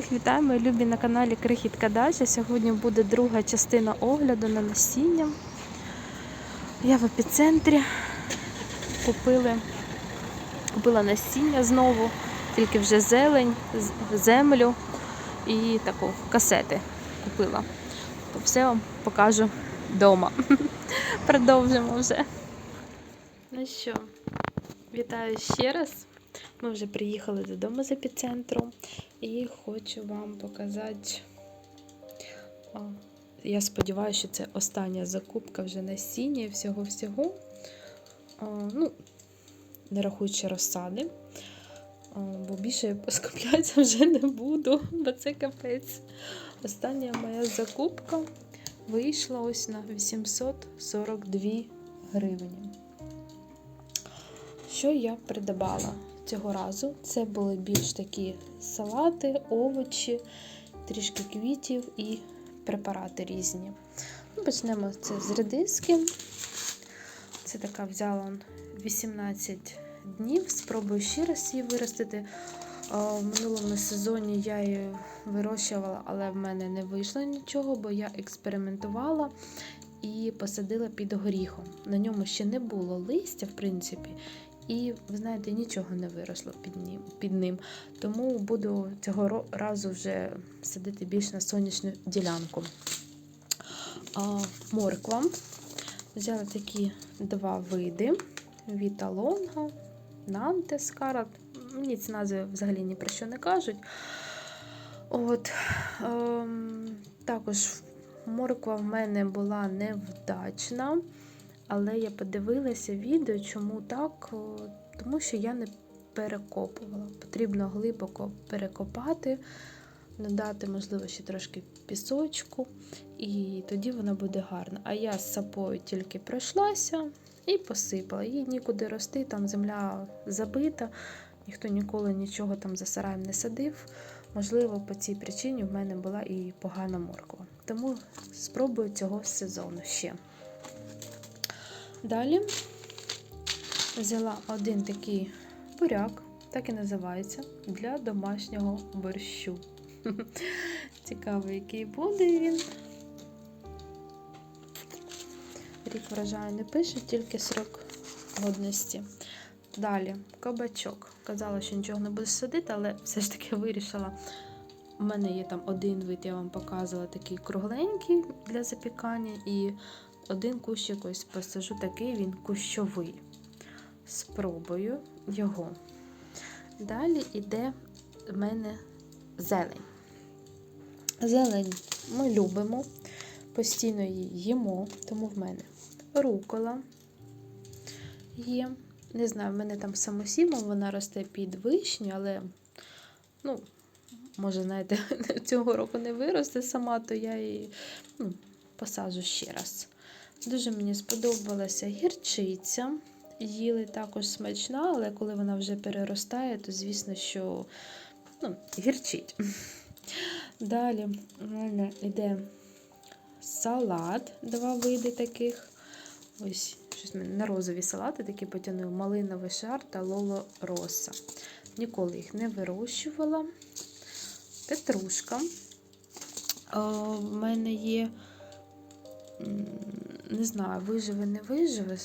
Всіх вітаю, мої любі на каналі Крихітка Дача. Сьогодні буде друга частина огляду на насіння. Я в епіцентрі купили, купила насіння знову, тільки вже зелень, землю і таку касети купила. То все вам покажу вдома. Продовжимо вже. Ну що, вітаю ще раз. Ми вже приїхали додому з епіцентру і хочу вам показати. О, я сподіваюся, що це остання закупка вже насіння всього-всього. Ну, не рахуючи розсади. О, бо більше я поскуплятися вже не буду, бо це капець. Остання моя закупка вийшла ось на 842 гривні. Що я придбала цього разу? Це були більш такі салати, овочі, трішки квітів і препарати різні. Ну, Почнемо це з редиски. Це така взяла 18 днів. Спробую ще раз її виростити. В минулому сезоні я її вирощувала, але в мене не вийшло нічого, бо я експериментувала і посадила під горіхом. На ньому ще не було листя, в принципі, і, ви знаєте, нічого не виросло під ним. Тому буду цього разу вже садити більш на сонячну ділянку. А, морква. Взяла такі два види: Віта Лонга, Нантес Карат. Мені ці назви взагалі ні про що не кажуть. От, ем, також морква в мене була невдачна, але я подивилася відео, чому так, тому що я не перекопувала. Потрібно глибоко перекопати, надати, можливо, ще трошки пісочку, і тоді вона буде гарна. А я з сапою тільки пройшлася і посипала. Їй нікуди рости, там земля забита, ніхто ніколи нічого там за сараєм не садив. Можливо, по цій причині в мене була і погана морква. Тому спробую цього сезону ще. Далі взяла один такий буряк, так і називається, для домашнього борщу. Цікаво, який буде він. Рік врожаю не пише, тільки срок годності. Далі кабачок. Казала, що нічого не буду садити, але все ж таки вирішила. У мене є там один вид, я вам показувала, такий кругленький для запікання, і один кущик ось посажу такий, він кущовий. Спробую його. Далі йде в мене зелень. Зелень ми любимо, постійно її їмо, тому в мене рукола є. Не знаю, в мене там самосімом вона росте під вишню, але, ну, може, знаєте, цього року не виросте сама, то я її ну, посаджу ще раз. Дуже мені сподобалася гірчиця. Їли також смачна, але коли вона вже переростає, то звісно, що ну, гірчить. Далі у мене йде салат, два види таких. Ось щось мене на розові салати такі потягнули малиновий шар та лоло роса. Ніколи їх не вирощувала. Петрушка. У мене є, не знаю, виживе, не виживе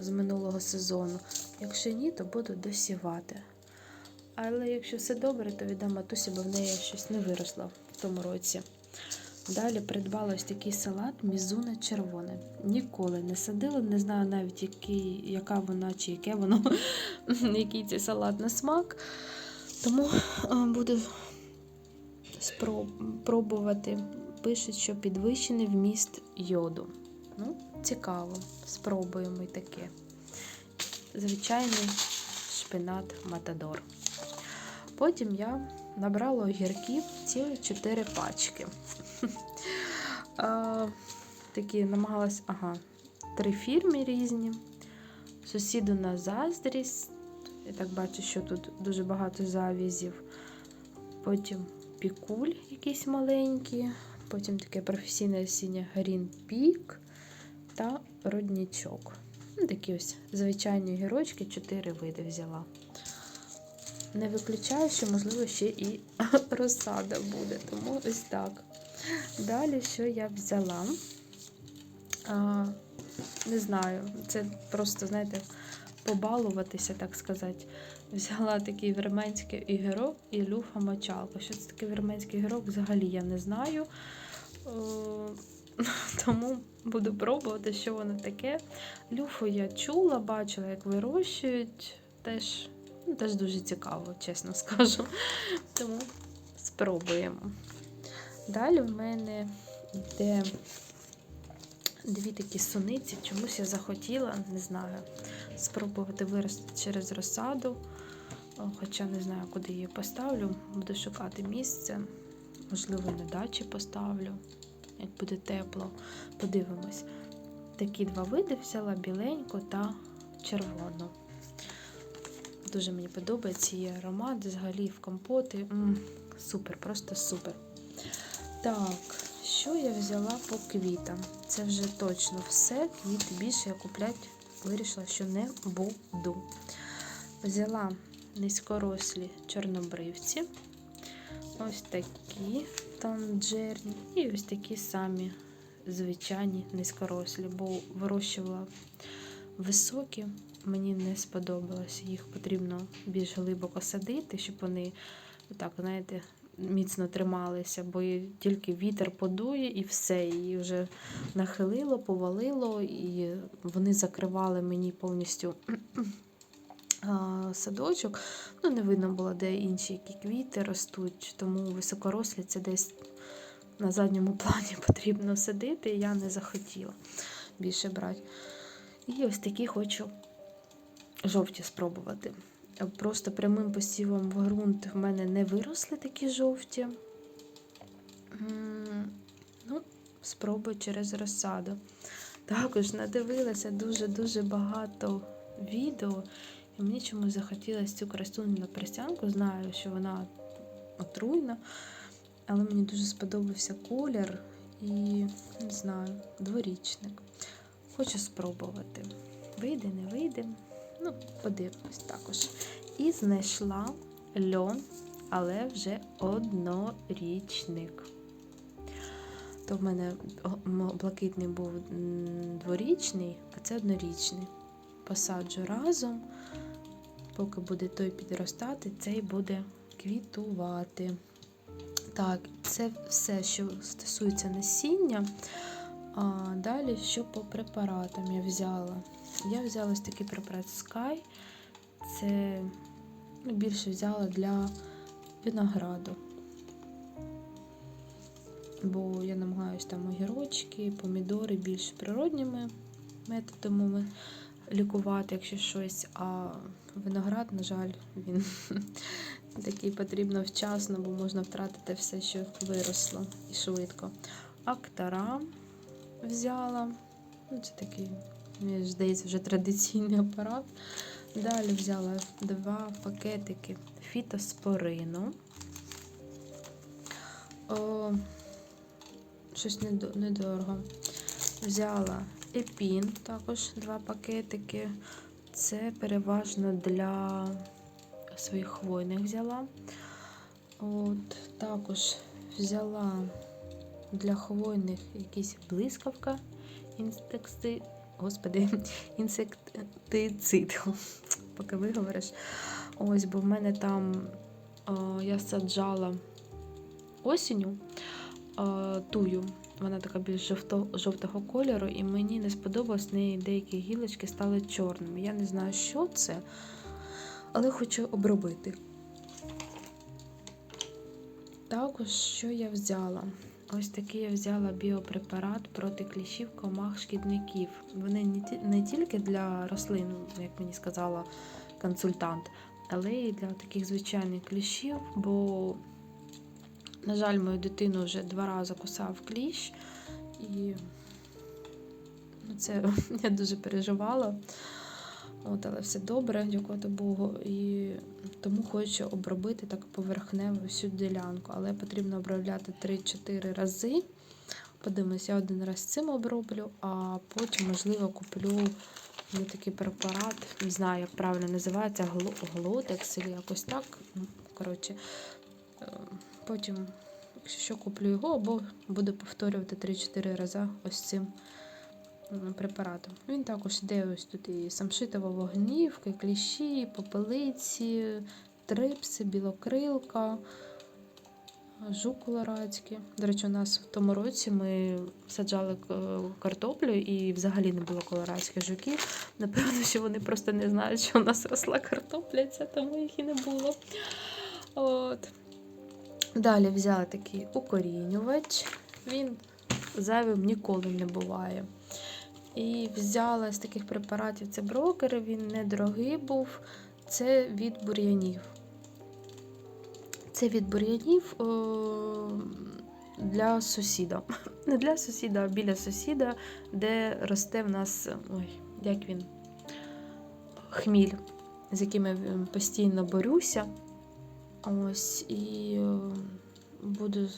з, минулого сезону. Якщо ні, то буду досівати. Але якщо все добре, то віддам матусі, бо в неї щось не виросло в тому році. Далі придбала ось такий салат мізуна червоне. Ніколи не садила, не знаю навіть, який, яка вона чи яке воно, який цей салат на смак. Тому е, буду спроб- пробувати. Пишуть, що підвищений вміст йоду. Ну, цікаво. Спробуємо і таке. Звичайний шпинат Матадор. Потім я набрала огірків цілі 4 пачки. Такі намагалась, ага, три фірми різні. Сусіду на заздрість. Я так бачу, що тут дуже багато завізів. Потім пікуль якийсь маленький. Потім таке професійне насіння Green Peak та роднічок. Ну, Такі ось звичайні гірочки, чотири види взяла. не виключаю, що, можливо, ще і розсада буде. Тому ось так. Далі, що я взяла? А, не знаю, це просто, знаєте, побалуватися, так сказати. Взяла такий вірменський ігорок і люфа мочалка. Що це таке вірменський ігорок? Взагалі я не знаю. Тому буду пробувати, що воно таке. Люфу я чула, бачила, як вирощують. Теж, ну, теж дуже цікаво, чесно скажу. Тому спробуємо. Далі в мене йде дві такі суниці. Чомусь я захотіла, не знаю, спробувати виростити через розсаду. Хоча не знаю, куди її поставлю. Буду шукати місце. Можливо, на дачі поставлю, як буде тепло. Подивимось. Такі два види взяла біленьку та червону. Дуже мені подобається її аромат, взагалі в компоти. М, супер, просто супер. Так, що я взяла по квітам? Це вже точно все. Квіти більше я купляти вирішила, що не буду. Взяла низькорослі чорнобривці. Ось такі танджерні. І ось такі самі звичайні низькорослі, бо вирощувала високі. Мені не сподобалось. Їх потрібно більш глибоко садити, щоб вони так, знаєте, міцно трималися, бо тільки вітер подує і все. І вже нахилило, повалило, і вони закривали мені повністю садочок. Ну, не видно було, де інші які квіти ростуть, тому високорослі це десь на задньому плані потрібно садити. Я не захотіла більше брати. І ось такі хочу жовті спробувати. Просто прямим посівом в ґрунт в мене не виросли такі жовті. Ну, спробую через розсаду. Також надивилася дуже-дуже багато відео, мені чомусь захотілося цю красуню на перстянку. Знаю, що вона отруйна, але мені дуже сподобався колір і, не знаю, дворічник. Хочу спробувати. Вийде, не вийде. Ну, подивимось також. І знайшла льон, але вже однорічник. То в мене блакитний був дворічний, а це однорічний. Посаджу разом, поки буде той підростати, цей буде квітувати. Так, це все, що стосується насіння. А далі, що по препаратам я взяла? Я взяла ось такий препарат Sky. Це ну, більше взяла для винограду. Бо я намагаюся там огірочки, помідори більш природніми методами лікувати, якщо щось. А виноград, на жаль, він такий потрібно вчасно, бо можна втратити все, що виросло і швидко. Актара взяла. Ну, Це такий, мені здається, вже традиційний апарат. Далі взяла два пакетики фітоспорину. О, щось недорого. Взяла епін, також два пакетики. Це переважно для своїх хвойних взяла. От, також взяла для хвойних якийсь блискавка, інстекси, господи, інсектицид. Поки виговориш. Ось, бо в мене там е, я саджала осінню е, тую. Вона така більш жовто, жовтого кольору, і мені не сподобалось, неї деякі гілочки стали чорними. Я не знаю, що це, але хочу обробити. Також, що я взяла? Ось такий я взяла біопрепарат проти кліщів, комах, шкідників. Вони не тільки для рослин, як мені сказала консультант, але й для таких звичайних кліщів, бо, на жаль, мою дитину вже два рази кусав кліщ, і ну, це я дуже переживала. От, але все добре, дякувати Богу. І тому хочу обробити так поверхнево всю ділянку. Але потрібно обробляти 3-4 рази. Подивимось, я один раз цим оброблю, а потім, можливо, куплю Є такий препарат, не знаю, як правильно називається, гло- глотекс чи якось так. Ну, Коротше, потім, якщо що, куплю його, або буду повторювати 3-4 рази ось цим препаратом. Він також йде ось тут і самшитова вогнівка, і кліщі, попелиці, трипси, білокрилка, жук колорадський. До речі, у нас в тому році ми саджали е, картоплю і взагалі не було колорадських жуків. Напевно, що вони просто не знають, що у нас росла картопля, тому їх і не було. От. Далі взяла такий укорінювач. Він зайвим ніколи не буває. І взяла з таких препаратів це брокер, він недорогий був. Це від бур'янів. Це від бур'янів для сусіда. Не для сусіда, а біля сусіда, де росте в нас. Ой, як він? Хміль, з яким я е, постійно борюся. Ось, і е, буду.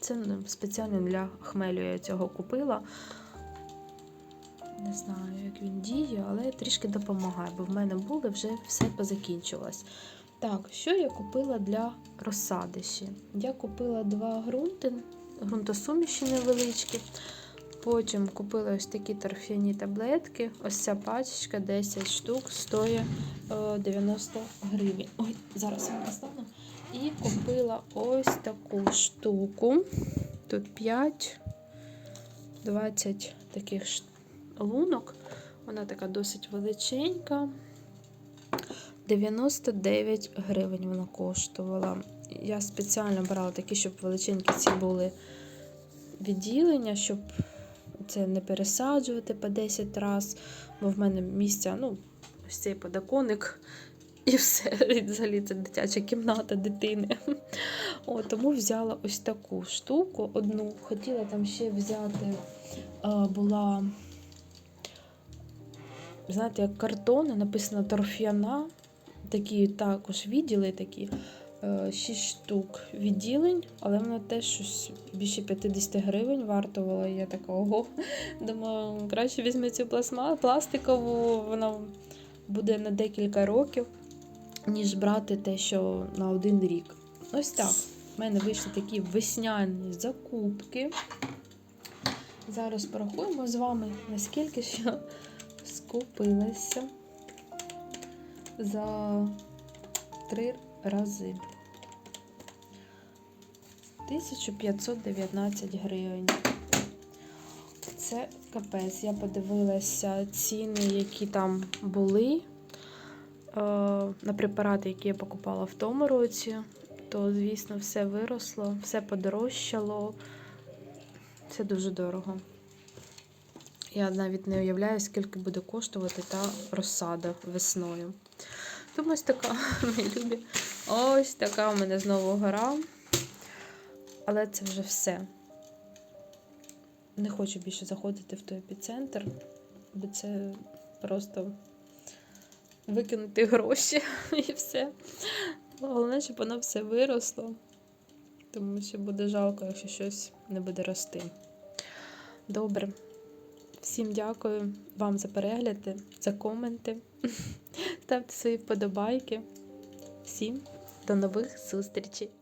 Це спеціально для хмелю я цього купила. Не знаю, як він діє, але трішки допомагає, бо в мене були вже все позакінчилось. Так, що я купила для розсади ще? Я купила два ґрунти, ґрунтосуміші невеличкі. Потім купила ось такі торфяні таблетки. Ось ця пачечка 10 штук стоїть е, 90 гривень. Ой, зараз я достану. І купила ось таку штуку. Тут 5, 20 таких лунок. Вона така досить величенька. 99 гривень вона коштувала. Я спеціально брала такі, щоб величенькі ці були відділення, щоб це не пересаджувати по 10 раз, бо в мене місця, ну, ось цей подоконник і все. І взагалі це дитяча кімната дитини. О, тому взяла ось таку штуку. Одну. Хотіла там ще взяти, була, знаєте, як картон, написано торф'яна. Такі також відділи такі. 6 штук відділень, але вона теж щось більше 50 гривень вартувала. Я така, ого. Думаю, краще візьму цю пластикову, вона буде на декілька років, ніж брати те, що на один рік. Ось так. У мене вийшли такі весняні закупки. Зараз порахуємо з вами, наскільки я скупилася за три рази. 1519 гривень. Це капець. Я подивилася ціни, які там були на препарати, які я покупала в тому році, то, звісно, все виросло, все подорожчало. Це дуже дорого. Я навіть не уявляю, скільки буде коштувати та розсада весною. Тому ось така, мої любі. Ось така у мене знову гора. Але це вже все. Не хочу більше заходити в той епіцентр, бо це просто викинути гроші і все. Головне, щоб воно все виросло, тому що буде жалко, якщо щось не буде рости. Добре. Всім дякую вам за перегляди, за коменти. Ставте свої вподобайки. Всім до нових зустрічей!